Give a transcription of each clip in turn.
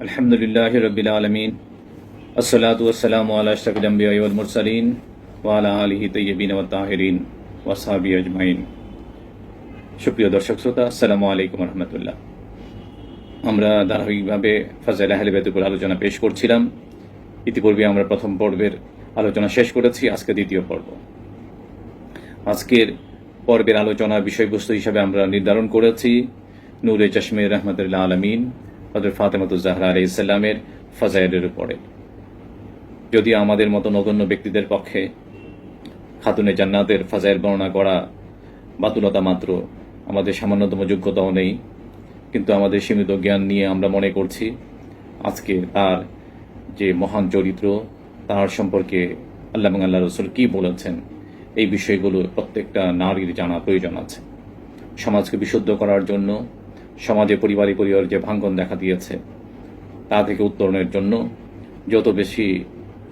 আলহামদুলিল্লাহ রবিল আলমিন আসসালাতাম আলাশাকম্বিয়ালমুরসালিন ওয়ালা আলহি তৈবিন ও তাহরিন ওয়াসাবি আজমাইন সুপ্রিয় দর্শক শ্রোতা আসসালামু আলাইকুম রহমতুল্লাহ আমরা ধারাবাহিকভাবে ফাজাইল আহলেবেদ উপর আলোচনা পেশ করছিলাম। ইতিপূর্বে আমরা প্রথম পর্বের আলোচনা শেষ করেছি, আজকে দ্বিতীয় পর্ব। আজকের পর্বের আলোচনা বিষয়বস্তু হিসাবে আমরা নির্ধারণ করেছি। নূরে চশমে রহমতুল্লাহ আলমিন হজরত ফাতেমাতুজাহরা আলি ইসলামের ফাজাইলের উপরে। যদি আমাদের মতো নগণ্য ব্যক্তিদের পক্ষে খাতুনে জান্নাতের ফাজাইল বর্ণনা করা বাতুলতা মাত্র, আমাদের সামান্যতম যোগ্যতাও নেই। কিন্তু আমাদের সীমিত জ্ঞান নিয়ে আমরা মনে করছি, আজকে তার যে মহান চরিত্র, তার সম্পর্কে আল্লাহ আল্লাহ রসুল কি বলেছেন, এই বিষয়গুলো প্রত্যেকটা নারীর জানা প্রয়োজন আছে। সমাজকে বিশুদ্ধ করার জন্য সমাজে পরিবারে পরিবার যে ভাঙ্গন দেখা দিয়েছে, তা থেকে উত্তরণের জন্য যত বেশি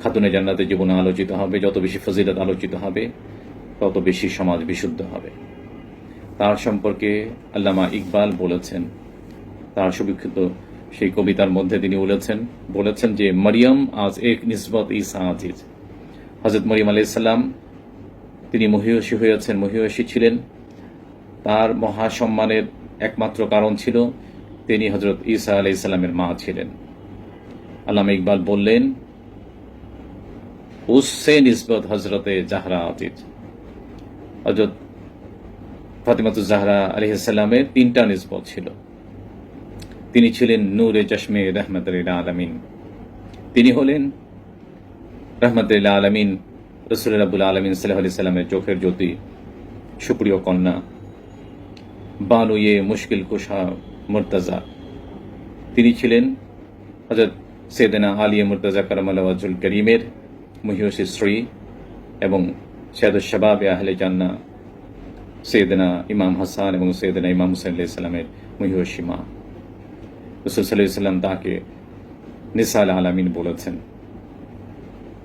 খাতুনে জান্নাতের জীবনে আলোচিত হবে, যত বেশি ফজিলত আলোচিত হবে, তত বেশি সমাজ বিশুদ্ধ হবে। তার সম্পর্কে আল্লামা ইকবাল বলেছেন, তার সুবিক্ষিত সেই কবিতার মধ্যে তিনি বলেছেন বলেছেন যে মরিয়ম আজ এক নিসবত ইসা আজিজ। হজরত মরিয়ম আলাইসাল্লাম তিনি মহিষী হয়েছেন, মহিষী ছিলেন। তার মহাসম্মানের একমাত্র কারণ ছিল তিনি হজরত ঈসা আলাই ইসলামের মা ছিলেন। আল্লামা ইকবাল বললেন উসে নিসবত হজরতে জাহরা আজিজ হজরত ফাতিমাতুজ জাহরা আলহিসাল্লামের তিনটা নিসবত ছিল। তিনি ছিলেন নূরে চশমে রহমতুল্লাহ আলমিন। তিনি হলেন রহমতুল্লাহ আলমিন রসুল্লাবুল আলমিন সাল্লাহ আলি সাল্লামের চোখের জ্যোতি, সুপ্রিয় কন্যা। বানুয়ে মুশকিল কুশা মুর্তাজা। তিনি ছিলেন হজরত সেদেনা আলিয়া মুর্তাজা কারমালাজুল করিমের মহিষী শ্রী এবং সৈয়দ শাবাব আহলে জান্না সৈয়দনা ইমাম হাসান এবং সৈয়দনা ইমাম হুসাইন সাল্লামের মহিষী মা। রসুল সাল্লাহ তাকে নিসাল আলামিন বলেছেন।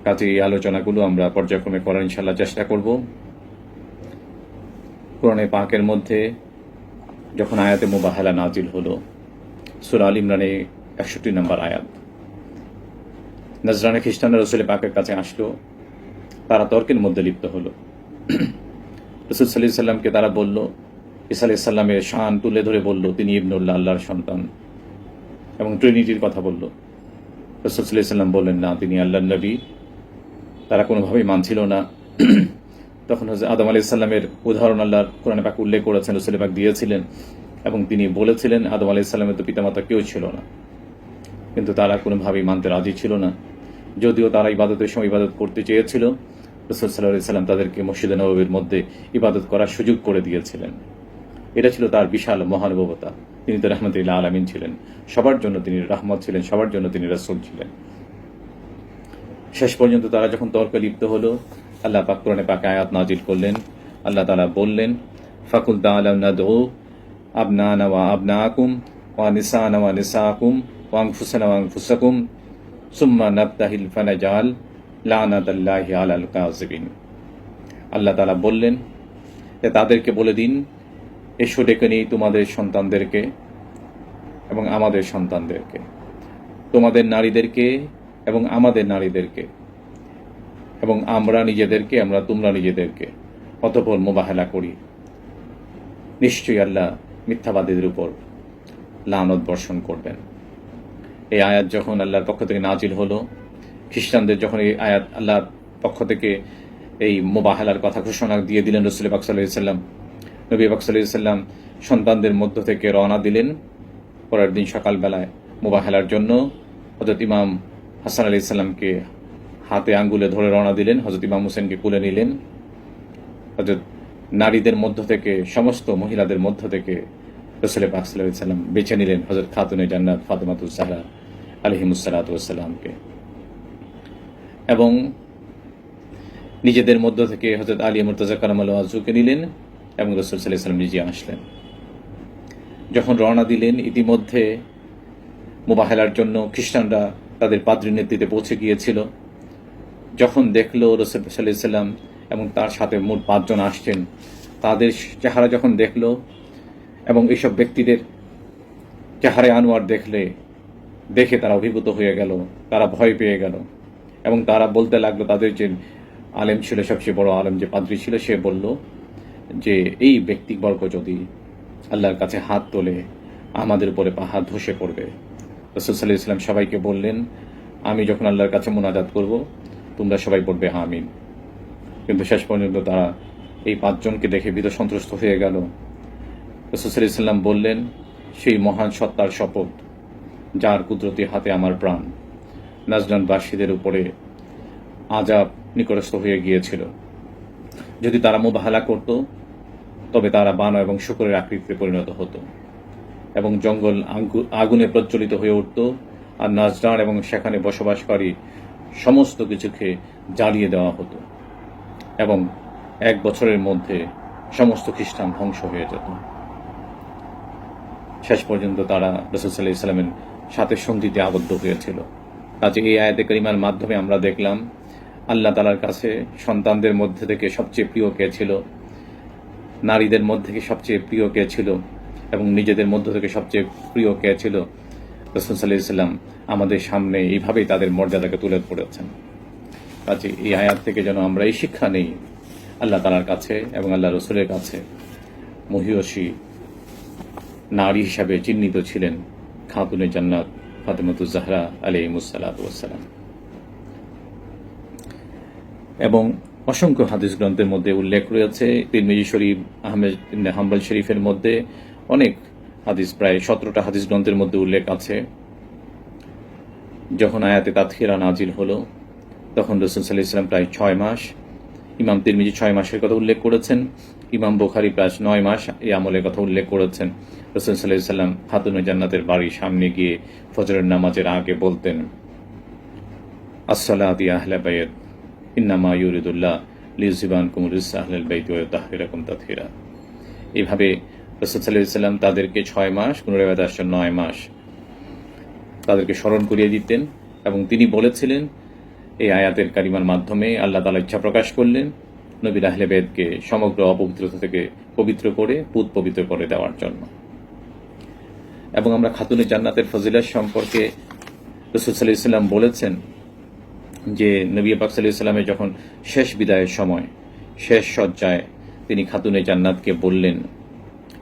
কাজে এই আলোচনাগুলো আমরা পর্যায়ক্রমে করার ইনশাল্লাহ চেষ্টা করব। কোরআনে পাকের মধ্যে যখন আয়াতে মোবাহেলা নাজিল হলো, সুর আল ইমরানে একষট্টি নম্বর আয়াত। নজরানে খ্রিস্টানরা রসুল পাকের কাছে আসলো, তারা তর্কের মধ্যে লিপ্ত হলো। রসুল সাল্লাহ সাল্লামকে তারা বলল ইসা আলি সাল্লামের শান তুলে ধরে বলল, তিনি ইবনুল্লাহ, আল্লাহর সন্তান। এবং ট্রিনিটির কথা বলল। রসুল সাল্লাহ সাল্লাম বললেন, না, তিনি আল্লাহ নবী। তারা কোনোভাবেই মানছিল না। তখন হচ্ছে আদম আলি সাল্লামের উদাহরণ আল্লাহর কোরআনে পাক উল্লেখ করেছেন রসুল পাক দিয়েছিলেন এবং তিনি বলেছিলেন, আদম আলি সাল্লামের তো পিতামাতা কেউ ছিল না। কিন্তু তারা কোনোভাবেই মানতে রাজি ছিল না। যদিও তারা ইবাদতের সময় ইবাদত করতে চেয়েছিল, রসুল সাল্লাহ সাল্লাম তাদেরকে মসজিদে নবাবের মধ্যে ইবাদত করার সুযোগ করে দিয়েছিলেন। এটা ছিল তার বিশাল মহানুভবতা তিনি তো রহমতুল্লাহ আলমিন ছিলেন। সবার জন্য তিনি রহমত ছিলেন, সবার জন্য তিনি রসুল ছিলেন। শেষ পর্যন্ত তারা যখন তর্কে লিপ্ত হলো আল্লাহ পাক পাকে আয়াত নাজিল করলেন। আল্লাহ তালা বললেন, ফাকুল তাআলাম নাদউ আবনানা ওয়া আবনাকুম ওয়া নিসানা ওয়া নিসাকুম ওয়া আনফুসানা ওয়া আনফুসাকুম সুম্মা নাবতাহিল ফানাজাল লানাতাল্লাহি আলাল কাযিবিন। আল্লাহ তালা বললেন যে তাদেরকে বলে দিন, এসো ডেকে নিই তোমাদের সন্তানদেরকে এবং আমাদের সন্তানদেরকে। তোমাদের নারীদেরকে এবং আমাদের নারীদেরকে। এবং আমরা নিজেদেরকে, আমরা তোমরা নিজেদেরকে অতপর মোবাহেলা করি। নিশ্চয়ই আল্লাহ মিথ্যাবাদীদের উপর লানত বর্ষণ করবেন। এই আয়াত যখন আল্লাহর পক্ষ থেকে নাজিল হলো, খ্রিস্টানদের যখন এই আয়াত আল্লাহর পক্ষ থেকে এই মোবাহেলার কথা ঘোষণা দিয়ে দিলেন রসুল বাক সাল্লাম, নবী বাক সাল্লাম সন্তানদের মধ্য থেকে রওনা দিলেন। পরের দিন সকালবেলায় মোবাহেলার জন্য হজরত ইমাম হাসান আলি ইসলামকে হাতে আঙ্গুলে ধরে রওনা দিলেন হজরত ইমাম হোসেনকে কুলে নিলেন। হজরত নারীদের মধ্য থেকে, সমস্ত মহিলাদের মধ্য থেকে রসুল পাক সাল্লাম বেছে নিলেন হজরত খাতুনে জান্নাত ফাতেমাতুল সাহরা আলহিমুসালাতামকে এবং নিজেদের মধ্য থেকে হজরত আলী মুরতাজা কালাম আজুকে নিলেন এবং রসুল সাল্লাহ সাল্লাম নিজে আসলেন। যখন রওনা দিলেন, ইতিমধ্যে মোবাহেলার জন্য খ্রিস্টানরা তাদের পাদ্রী নেতৃত্বে পৌঁছে গিয়েছিল। যখন দেখল রসুল এবং তার সাথে মোট পাঁচজন আসছেন, তাদের চেহারা যখন দেখল এবং এইসব ব্যক্তিদের চেহারে আনোয়ার দেখলে, দেখে তারা অভিভূত হয়ে গেল, তারা ভয় পেয়ে গেল এবং তারা বলতে লাগল তাদের যে আলেম ছিল, সবচেয়ে বড় আলেম যে পাদ্রী ছিল, সে বলল যে, এই ব্যক্তিবর্গ যদি আল্লাহর কাছে হাত তোলে, আমাদের উপরে পাহাড় ধসে পড়বে। রসুল সাল্লাহ ইসলাম সবাইকে বললেন, আমি যখন আল্লাহর কাছে মোনাজাত করব তোমরা সবাই পড়বে আমিন। কিন্তু শেষ পর্যন্ত তারা এই পাঁচজনকে দেখে ভীত সন্ত্রস্ত হয়ে গেল। রসুল ইসলাম বললেন, সেই মহান সত্তার শপথ, যার কুদরতি হাতে আমার প্রাণ নাজরানবাসীদের উপরে আজাব নিকটস্থ হয়ে গিয়েছিল। যদি তারা মোবাহালা করত, তবে তারা বানা এবং শুকরের আকৃতিতে পরিণত হতো এবং জঙ্গল আগুনে প্রজ্বলিত হয়ে উঠত, আর নাজরান এবং সেখানে বসবাসকারী সমস্ত কিছুকে জ্বালিয়ে দেওয়া হতো এবং এক বছরের মধ্যে সমস্ত খ্রিস্টান ধ্বংস হয়ে যেত। শেষ পর্যন্ত তারা রসুল ইসলামের সাথে সন্ধিতে আবদ্ধ হয়েছিল। কাজে এই আয়াতে করিমার মাধ্যমে আমরা দেখলাম, আল্লাহ তালার কাছে সন্তানদের মধ্যে থেকে সবচেয়ে প্রিয় কে ছিল? নারীদের মধ্যে থেকে সবচেয়ে প্রিয় কে ছিল? এবং নিজেদের মধ্য থেকে সবচেয়ে প্রিয় কে ছিল? রসুল সাল্লাহ ইসলাম আমাদের সামনে এইভাবেই তাদের মর্যাদাকে তুলে ধরেছেন। কাজে এই আয়াত থেকে যেন আমরা এই শিক্ষা নেই, আল্লাহ তালার কাছে এবং আল্লাহ রসুলের কাছে মহিয়সী নারী হিসাবে চিহ্নিত ছিলেন খাতুনে জান্নাত ফাতেমাতুজ জাহরা আলিমুসালাম এবং অসংখ্য হাদিস গ্রন্থের মধ্যে উল্লেখ রয়েছে, তিরমিজি শরীফ, আহমেদ হাম্বাল শরীফের মধ্যে অনেক হাদিস, প্রায় সতেরোটা হাদিস গ্রন্থের মধ্যে উল্লেখ আছে। যখন আয়াতে তাৎক্ষীরা নাজিল হলো, তখন রসুল সাল্লাহ ইসলাম প্রায় ছয় মাস, ইমাম তিরমিজি ছয় মাসের কথা উল্লেখ করেছেন, ইমাম বুখারি প্রায় নয় মাস এই আমলের কথা উল্লেখ করেছেন। রসুল সাল্লাহ সাল্লাম খাতুনে জান্নাতের বাড়ির সামনে গিয়ে ফজরের নামাজের আগে বলতেন, আসসালাতি আহলা বাইত, ইন্নামা ইউরিদুল্লাহ লিজিবান কুমুরিস আহলাল বাইত তাহহিরাকুম তাথহিরা সাল্লাম তাদেরকে ছয় মাস পুনরাবাদ আসছে নয় মাস। তাদেরকে স্মরণ করিয়ে দিতেন এবং তিনি বলেছিলেন, এই আয়াতের কারিমার মাধ্যমে আল্লাহ তালা ইচ্ছা প্রকাশ করলেন নবীর আহলে বেদকে সমগ্র অপবিত্রতা থেকে পবিত্র করে, পুত পবিত্র করে দেওয়ার জন্য। এবং আমরা খাতুনে জান্নাতের ফজিলার সম্পর্কে রসুল ইসলাম বলেছেন যে, নবী পাক সাল্লাহ ইসলামের যখন শেষ বিদায়ের সময়, শেষ শয্যায় তিনি খাতুনে জান্নাতকে বললেন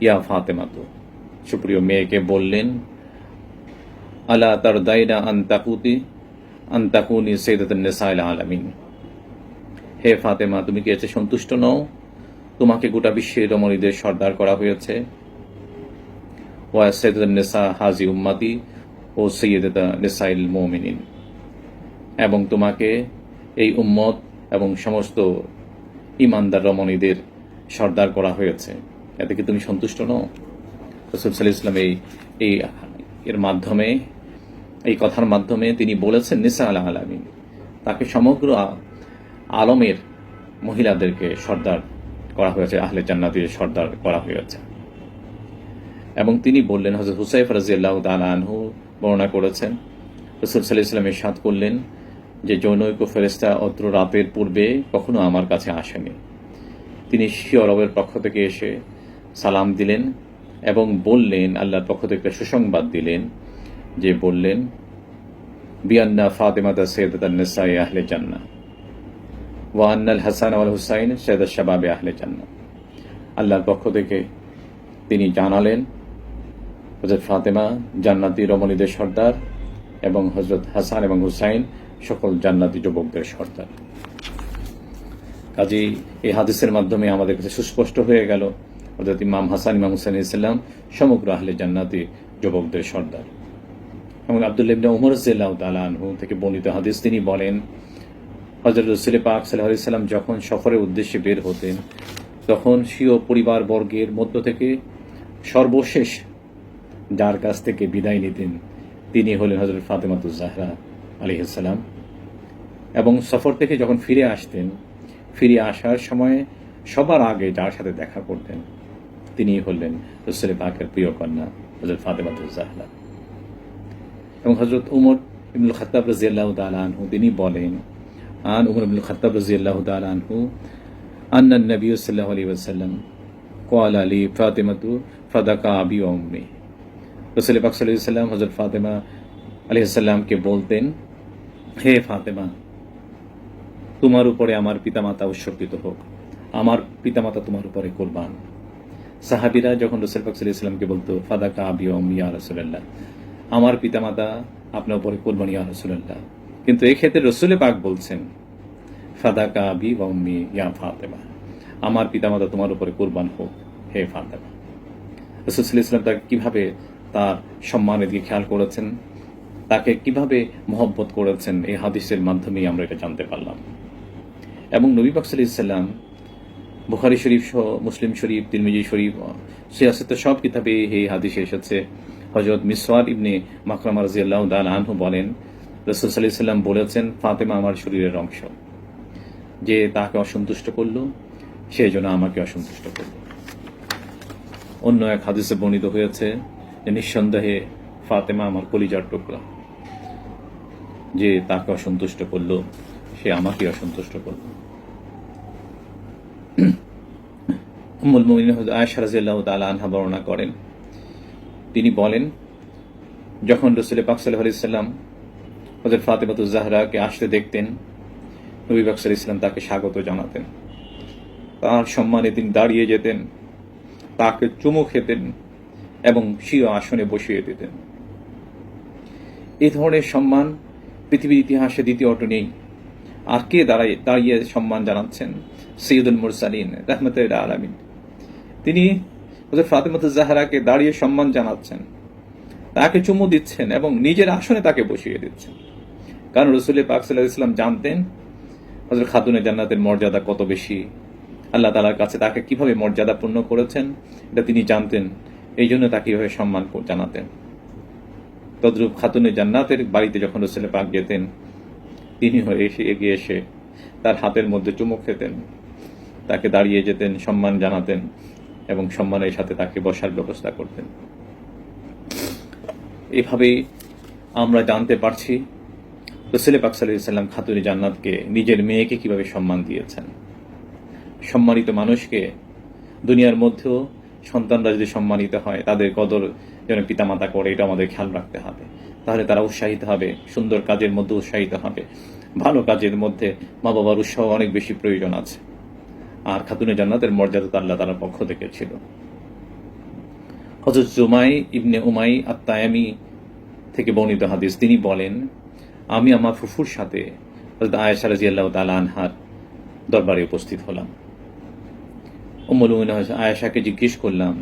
ইয়া ফাতেমাতো। সুপ্রিয় মেয়েকে বললেন, আলা তার দাইনা আন্তাকুতি আন্তাকুনি সৈদাতুন্নেসাইল আলামিন। হে ফাতেমা, তুমি কি এতে সন্তুষ্ট নও? তোমাকে গোটা বিশ্বের রমণীদের সর্দার করা হয়েছে। ওয়া সৈয়দুন্নেসা হাজি উম্মাতি ও সৈয়দা নেসাইল মোমিনিন। এবং তোমাকে এই উম্মত এবং সমস্ত ইমানদার রমণীদের সর্দার করা হয়েছে। এতে কি তুমি সন্তুষ্ট নও? রসুল সাল্লাহ ইসলাম এই এর মাধ্যমে, এই কথার মাধ্যমে তিনি বলেছেন, নিসা আল্লাহ আলমিন। তাকে সমগ্র আলমের মহিলাদেরকে সর্দার করা হয়েছে, আহলে জান্নাতের সর্দার করা হয়েছে। এবং তিনি বললেন হজরত হুসাইফ রাজিয়াল্লাহ তালা আনহু বর্ণনা করেছেন, রসুল সাল্লাহ ইসলাম ইরশাদ করলেন যে জনৈক ফেরেস্তা অত্র রাতের পূর্বে কখনো আমার কাছে আসেনি। তিনি শিয় রবের পক্ষ থেকে এসে সালাম দিলেন এবং বললেন, আল্লাহর পক্ষ থেকে সুসংবাদ দিলেন যে বললেন, বিয়ান্না ফাতেমাতা সৈয়দাত নিসাই আহলে জান্না ওয়ান্নাল হাসান আল হুসাইন সৈয়দ শাবাবে আহলে জান্না আল্লাহর পক্ষ থেকে তিনি জানালেন হজরত ফাতেমা, জান্নাতি রমণীদের সর্দার এবং হজরত হাসান এবং হুসাইন সকল জান্নাতি যুবকদের সর্দার। কাজেই এই হাদিসের মাধ্যমে আমাদের কাছে সুস্পষ্ট হয়ে গেল হজরত ইমাম হাসান, ইমাম হুসাইন ইসলাম সমগ্র আহলে জান্নাতি যুবকদের সর্দার। এবং আবদুল্লাহ ইবনে উমর তাআলা আনহু থেকে বর্ণিত হাদিস, তিনি বলেন হজরত রসুল পাক সাল্লাহ আলাইহি সাল্লাম যখন সফরের উদ্দেশ্যে বের হতেন, তখন স্বীয় পরিবার বর্গের মধ্য থেকে সর্বশেষ যার কাছ থেকে বিদায় নিতেন, তিনি হলেন হজরত ফাতেমাতুজ জাহরা আলিহাল্লাম এবং সফর থেকে যখন ফিরে আসতেন, ফিরে আসার সময় সবার আগে যার সাথে দেখা করতেন তিনি হলেন রসুলের পাকের প্রিয় কন্যা হজরত ফাতেমাতুজাহলা এবং হজরত উমর ইবনুল খত্তাব রাজিয়াল্লাহ তাল আনহু, তিনি বলেন, আন উমর ইবনুল খত্তাব রাজিয়াল্লাহ তাল আনহু, আন্না নবী সাল্লাহ আলী ওসাল্লাম কোয়াল আলী ফাতেমাতু ফাদাকা আবি ওম্মি রসুল পাক সাল্লাম হজরত ফাতেমা আলী সাল্লামকে বলতেন, হে ফাতেমা, তোমার উপরে আমার পিতামাতা উৎসর্গিত হোক, আমার পিতামাতা তোমার উপরে কোরবান। সাহাবিরা যখন রসুল পাক ইসলামকে বলতো, ফাদাকা আবি ওম ইয়া রসুল্লাহ আমার পিতামাতা আপনার উপরে কোরবান, ইয়া রসুল্লাহ কিন্তু এই ক্ষেত্রে রসুলে পাক বলছেন, ফাদাকা আবি ওম্মি ইয়া ফাতেমা। আমার পিতামাতা তোমার উপরে কোরবান হোক, হে ফাতেমা। রসুল ইসলাম তাকে কীভাবে তার সম্মানের দিকে খেয়াল করেছেন? তাকে কীভাবে মহব্বত করেছেন? এই হাদিসের মাধ্যমেই আমরা এটা জানতে পারলাম। এবং নবী পাক সাল্লাম বুখারি শরীফ সহ মুসলিম শরীফ, তিরমিজি শরীফ সিয়াসতের সব কিতাবে এই হাদিসে এসেছে। হজরত মিসওয়ার ইবনে মাকরাম রাজিয়াল্লাহ দাল আনহু বলেন, রসুল বলেছেন, ফাতেমা আমার শরীরের অংশ। যে তাকে অসন্তুষ্ট করল সেই জন্য আমাকে অসন্তুষ্ট করল। অন্য এক হাদিসে বর্ণিত হয়েছে যে, নিঃসন্দেহে ফাতেমা আমার কলিজার টুকরা। যে তাকে অসন্তুষ্ট করল, সে আমাকে অসন্তুষ্ট করল। উম্মুল মুমিন আয়েশা রাদিয়াল্লাহু তাআলা আনহা বর্ণনা করেন। তিনি বলেন, যখন রসুল পাক সাল্লাল্লাহু আলাইহি সাল্লাম হযরত ফাতেমাতুজ জাহরাকে আসতে দেখতেন, নবী পাক আলাইহি তাকে স্বাগত জানাতেন। তার সম্মানে তিনি দাঁড়িয়ে যেতেন, তাকে চুমু খেতেন এবং স্বীয় আসনে বসিয়ে দিতেন। এই ধরনের সম্মান পৃথিবীর ইতিহাসে দ্বিতীয়ট নেই। আর কে দাঁড়ায়, দাঁড়িয়ে সম্মান জানাচ্ছেন? সৈয়দুল মুরসালিন রহমত আলমিন। তিনি ওদের ফাতেমত জাহারাকে দাঁড়িয়ে সম্মান জানাচ্ছেন, তাকে চুমু দিচ্ছেন এবং নিজের আসনে তাকে বসিয়ে দিচ্ছেন। কারণ রসুল পাক সাল্লাহ ইসলাম জানতেন হজরত খাতুনে জান্নাতের মর্যাদা কত বেশি, আল্লাহ তালার কাছে তাকে কীভাবে মর্যাদা পূর্ণ করেছেন, এটা তিনি জানতেন এই জন্য তাকে কীভাবে সম্মান জানাতেন। তদ্রূপ খাতুনে জান্নাতের বাড়িতে যখন রসুল পাক যেতেন তিনি হয়ে এসে এগিয়ে এসে তার হাতের মধ্যে চুমুক খেতেন। তাকে দাঁড়িয়ে যেতেন, সম্মান জানাতেন এবং সম্মানের সাথে তাকে বসার ব্যবস্থা করতেন। এভাবেই আমরা জানতে পারছি রসুল পাক সাল্লাম খাতুনি জান্নাতকে নিজের মেয়েকে কীভাবে সম্মান দিয়েছেন। সম্মানিত মানুষকে দুনিয়ার মধ্যেও সন্তানরা যদি সম্মানিত হয়, তাদের কদর যেন পিতামাতা করে, এটা আমাদের খেয়াল রাখতে হবে। তাহলে তারা উৎসাহিত হবে, সুন্দর কাজের মধ্যে উৎসাহিত হবে। ভালো কাজের মধ্যে মা বাবার উৎসাহ অনেক বেশি প্রয়োজন আছে। আর খাতুনে জান্নাতের মর্যাদা তো আল্লাহ তালার পক্ষ থেকে ছিল। হজরত জুমাই ইবনে উমাই আত্মায়ামি থেকে বর্ণিত হাদিস, তিনি বলেন, আমি আমার ফুফুর সাথে হজরত আয়েশা রাজি আল্লাহ তালা আনহার দরবারে উপস্থিত হলাম। উম্মুল আয়েশাকে জিজ্ঞেস করলাম,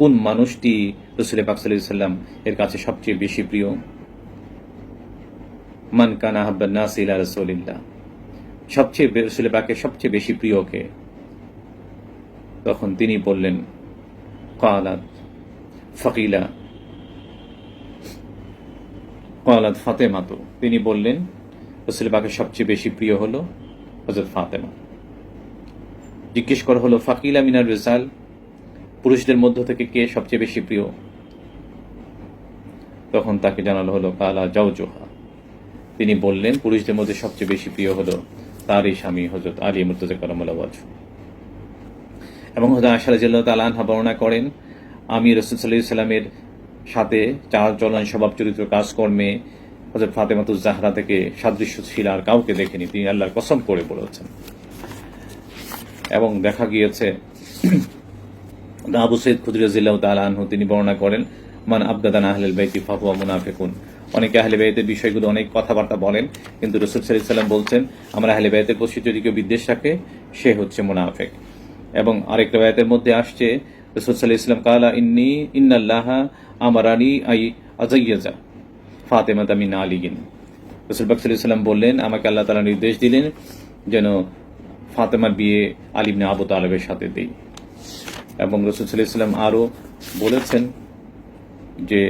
কোন মানুষটি রসুল সাল্লাম এর কাছে সবচেয়ে বেশি প্রিয়? মান কান আহাব্বান্নাসিলা রসুলিল্লাহ। সবচেয়ে রসুল সবচেয়ে বেশি প্রিয়কে তখন তিনি বললেন, কালাত, ফকিলা ফাতেমা তো। তিনি বললেন রসুল পাকের সবচেয়ে বেশি প্রিয় হলো হজরত ফাতেমা। জিজ্ঞেস করা হলো, ফাকিলা মিনার রেজাল পুরুষদের মধ্য থেকে কে সবচেয়ে বেশি প্রিয়? তখন তাকে জানালো হলো, কালা জাউজোহা তিনি বললেন, পুরুষদের মধ্যে সবচেয়ে বেশি প্রিয় হলো তার এই স্বামী হজরত আলী মুর্তজা করমুল্লাবাজ এবং হজরত আশারাজিল্লাহ তালানহা বর্ণনা করেন, আমি রসুল সাল্লাহ সাল্লামের সাথে চার চলন স্বভাব চরিত্র কাজকর্মে হজরত ফাতেমাতুজ জাহরা থেকে সাদৃশ্য ছিল আর কাউকে দেখেনি, তিনি আল্লাহর কসম করে বলেছেন। এবং দেখা গিয়েছে আবু সৈয়দ খুদরিয়াজিল্লাহ তালাহু তিনি বর্ণনা করেন, মান আবদাদান আহলেল বাইতি ফাহুয়া মুনাফিকুন। অনেকে আহলে বাইতের বিষয়গুলো অনেক কথাবার্তা বলেন, কিন্তু রসুল সাল্লাহ সাল্লাম বলছেন, আমরা আহলে বাইতের প্রতি যদি কেউ বিদ্বেষ রাখে, সে হচ্ছে মুনাফেক। এবং আরেকটা বায়াতের মধ্যে আসছে, রসুল সাল্লাহ ইসলাম কালা, ইন্নি, ইন্নাল্লাহ আমারানি আই আজাইয়াজা ফাতেমা তামিন আলিগিন। রসুল বাক সাল্লাম বললেন, আমাকে আল্লাহ তালা নির্দেশ দিলেন যেন ফাতেমার বিয়ে আলিবনে আবু তালেবের সাথে দিই। এবং রসুল সাল্লাম আরও বলেছেন যে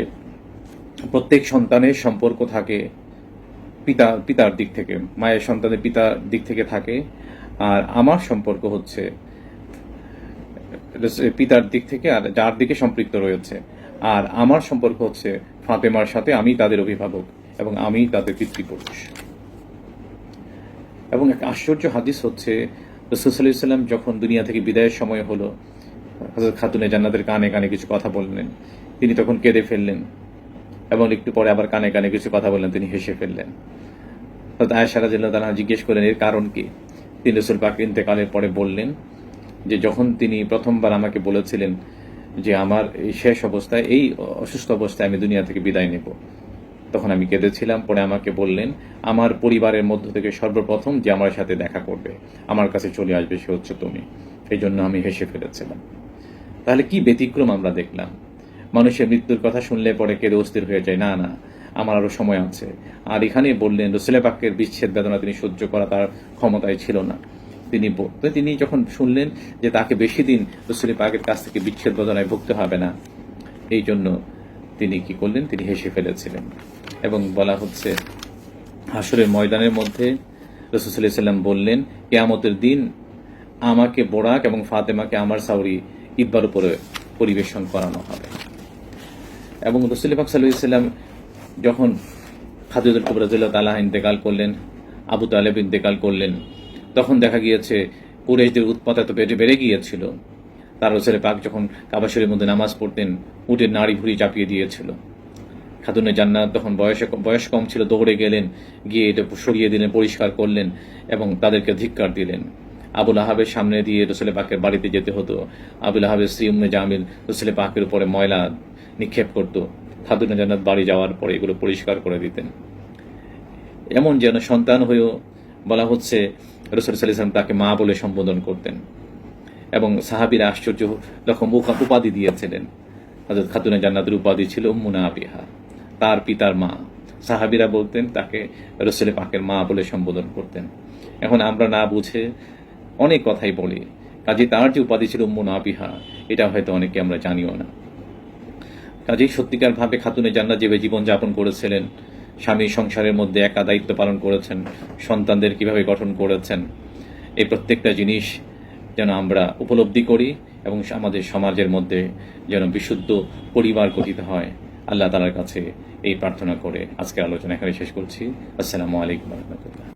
প্রত্যেক সন্তানের সম্পর্ক থাকে পিতা, পিতার দিক থেকে, মায়ের সন্তানের পিতার দিক থেকে থাকে। আর আমার সম্পর্ক হচ্ছে, পিতার দিক থেকে আর যার দিকে সম্পৃক্ত রয়েছে। আর আমার সম্পর্ক হচ্ছে ফাতেমার সাথে আমি তাদের অভিভাবক এবং আমি তাদের পিতৃপুরুষ। এবং এক আশ্চর্য হাদিস হচ্ছে রসুল্লাহ যখন দুনিয়া থেকে বিদায়ের সময় হলো হজরত খাতুনে জান্নাতের কানে কানে কিছু কথা বললেন, তিনি তখন কেঁদে ফেললেন। এবং একটু পরে আবার কানে কানে কিছু কথা বললেন, তিনি হেসে ফেললেন। আয়সারা জেলা তারা জিজ্ঞেস করলেন, এর কারণ কি? তিনি রসুল পাক ইন্তেকালের পরে বললেন যে, যখন তিনি প্রথমবার আমাকে বলেছিলেন যে, আমার এই শেষ অবস্থায়, এই অসুস্থ অবস্থায় আমি দুনিয়া থেকে বিদায় নেব, তখন আমি কেঁদেছিলাম। পরে আমাকে বললেন, আমার পরিবারের মধ্য থেকে সর্বপ্রথম যে, আমার সাথে দেখা করবে, আমার কাছে চলে আসবে, সে হচ্ছে তুমি। এই জন্য আমি হেসে ফেলেছিলাম। তাহলে কি ব্যতিক্রম আমরা দেখলাম? মানুষের মৃত্যুর কথা শুনলে পরে কেঁদে অস্থির হয়ে যায়। না না, আমার আরও সময় আছে। আর এখানে বললেন রসুলে পাকের বিচ্ছেদ বেদনা তিনি সহ্য করা তার ক্ষমতায় ছিল না। তিনি তিনি যখন শুনলেন যে তাকে বেশি দিন রসুলি পাকের কাছ থেকে বিচ্ছেদ বেদনায় ভুগতে হবে না, এই জন্য তিনি কি করলেন? তিনি হেসে ফেলেছিলেন। এবং বলা হচ্ছে, হাসরের ময়দানের মধ্যে সাল্লাম বললেন, কেয়ামতের দিন আমাকে বোরাক এবং ফাতেমাকে আমার সাউরি ইব্বার উপরে পরিবেশন করানো হবে। এবং রসুল পাক সাল্লাহ সাল্লাম যখন খাদিজুল কবরাজুল্লাহ তালাহ ইন্তেকাল করলেন, আবু তালেব ইন্তেকাল করলেন, তখন দেখা গিয়েছে কুরেশদের উৎপাত এত বেড়ে বেড়ে গিয়েছিল। তার রসুল পাক যখন কাবাসের মধ্যে নামাজ পড়তেন, উটের নাড়ি ভুড়ি চাপিয়ে দিয়েছিল। খাতুনে জান্নাত তখন বয়সে বয়স কম ছিল, দৌড়ে গেলেন, গিয়ে এটা সরিয়ে দিলেন, পরিষ্কার করলেন এবং তাদেরকে ধিক্কার দিলেন। আবুল আহাবের সামনে দিয়ে রসুলে পাকের বাড়িতে যেতে হতো। আবুল আহাবের স্ত্রী উম্মে জামিল রসুলে পাকের উপরে ময়লা নিক্ষেপ করত। খাতুনে জান্নাত বাড়ি যাওয়ার পরে এগুলো পরিষ্কার করে দিতেন। এমন যেন সন্তান হয়েও বলা হচ্ছে রসুল সাল্লাম তাকে মা বলে সম্বোধন করতেন। এবং সাহাবিরা আশ্চর্য রকম উপাধি দিয়েছিলেন। হজরত খাতুনে জান্নাতের উপাধি ছিল উম্মুনা আবিহা তার পিতার মা। সাহাবিরা বলতেন তাকে রসুলে পাকের মা বলে সম্বোধন করতেন। এখন আমরা না বুঝে অনেক কথাই বলি। কাজে তার যে উপাধি ছিল উম্মুনা আবিহা এটা হয়তো অনেকে আমরা জানিও না। কাজেই সত্যিকার ভাবে খাতুনে জান্নাত যেভাবে জীবনযাপন করেছিলেন, স্বামী সংসারের মধ্যে একা দায়িত্ব পালন করেছেন, সন্তানদের কীভাবে গঠন করেছেন, এই প্রত্যেকটা জিনিস যেন আমরা উপলব্ধি করি এবং আমাদের সমাজের মধ্যে যেন বিশুদ্ধ পরিবার গঠিত হয়। আল্লাহ তালার কাছে এই প্রার্থনা করে আজকের আলোচনা এখানে শেষ করছি। আসসালামু আলাইকুম রহমতুল্লাহ।